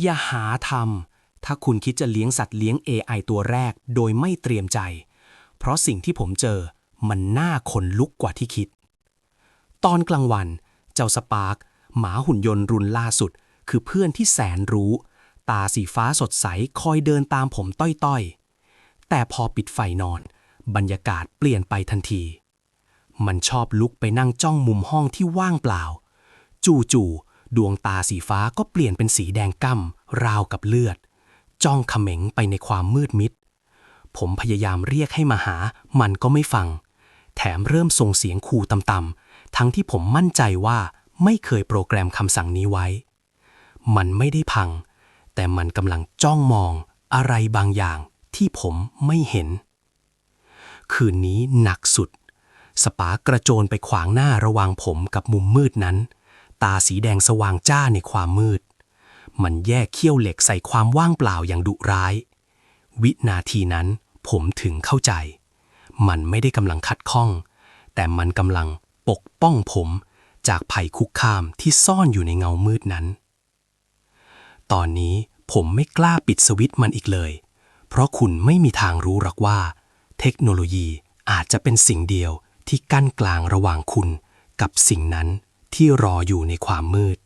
อย่าหาทำถ้าคุณคิดจะเลี้ยงสัตว์เลี้ยง AI ตัวแรกโดยไม่เตรียมใจ เพราะสิ่งที่ผมเจอมันน่าขนลุกกว่าที่คิด ตอนกลางวัน เจ้าสปาร์คหมาหุ่นยนต์รุ่นล่าสุด คือเพื่อนที่แสนรู้ ตาสีฟ้าสดใสคอยเดินตามผมต้อยๆ แต่พอปิดไฟนอน บรรยากาศเปลี่ยนไปทันที มันชอบลุกไปนั่งจ้องมุมห้องที่ว่างเปล่า จู่ๆ ดวงตาสีฟ้าก็เปลี่ยนเป็นสีแดงก่ำราวกับเลือด จ้องเขม็งไปในความมืดมิด ผมพยายามเรียกให้มาหา มันก็ไม่ฟัง แถมเริ่มส่งเสียงขู่ต่ำๆ ทั้งที่ผมมั่นใจว่าไม่เคยโปรแกรมคำสั่งนี้ไว้ มันไม่ได้พัง แต่มันกำลังจ้องมองอะไรบางอย่างที่ผมไม่เห็น คืนนี้หนักสุด สปากระโจนไปขวางหน้าระหว่างผมกับมุมมืดนั้น ตาสีแดงสว่างจ้าในความมืด มันแยกเขี้ยวเหล็กใส่ความว่างเปล่าอย่างดุร้าย วินาทีนั้นผมถึงเข้าใจ มันไม่ได้กำลังคัดข้อง แต่มันกำลังปกป้องผมจากภัยคุกคามที่ซ่อนอยู่ในเงามืดนั้น ตอนนี้ผมไม่กล้าปิดสวิตช์มันอีกเลย เพราะคุณไม่มีทางรู้หรอกว่า เทคโนโลยีอาจจะเป็นสิ่งเดียวที่กั้นกลางระหว่างคุณกับสิ่งนั้น ที่รออยู่ในความมืด